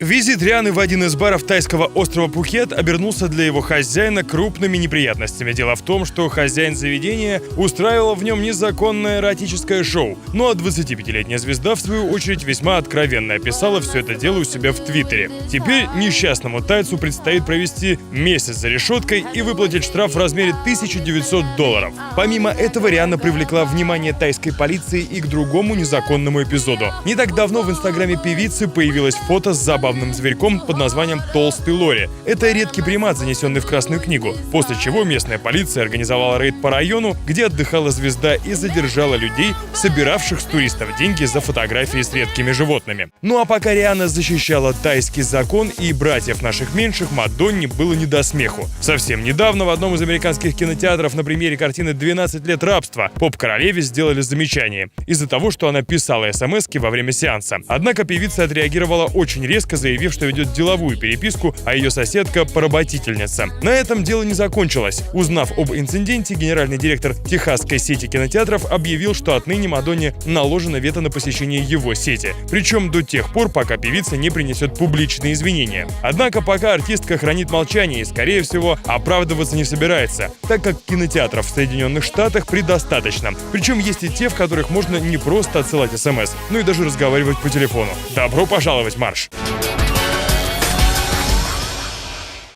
Визит Рианы в один из баров тайского острова Пхукет обернулся для его хозяина крупными неприятностями. Дело в том, что хозяин заведения устраивал в нем незаконное эротическое шоу. Ну а 25-летняя звезда, в свою очередь, весьма откровенно описала все это дело у себя в Твиттере. Теперь несчастному тайцу предстоит провести месяц за решеткой и выплатить штраф в размере 1900 долларов. Помимо этого, Риана привлекла внимание тайской полиции и к другому незаконному эпизоду. Не так давно в инстаграме певицы появилось фото с забавным забавным зверьком под названием Толстый Лори. Это редкий примат, занесенный в Красную книгу. После чего местная полиция организовала рейд по району, где отдыхала звезда и задержала людей, собиравших с туристов деньги за фотографии с редкими животными. Ну а пока Риана защищала тайский закон и братьев наших меньших, Мадонне было не до смеху. Совсем недавно в одном из американских кинотеатров на примере картины «12 лет рабства» поп-королеве сделали замечание из-за того, что она писала смс во время сеанса. Однако певица отреагировала очень резко, заявив, что ведет деловую переписку, а ее соседка – поработительница. На этом дело не закончилось. Узнав об инциденте, генеральный директор техасской сети кинотеатров объявил, что отныне Мадонне наложено вето на посещение его сети. Причем до тех пор, пока певица не принесет публичные извинения. Однако пока артистка хранит молчание и, скорее всего, оправдываться не собирается, так как кинотеатров в Соединенных Штатах предостаточно. Причем есть и те, в которых можно не просто отсылать смс, но и даже разговаривать по телефону. Добро пожаловать, Марш!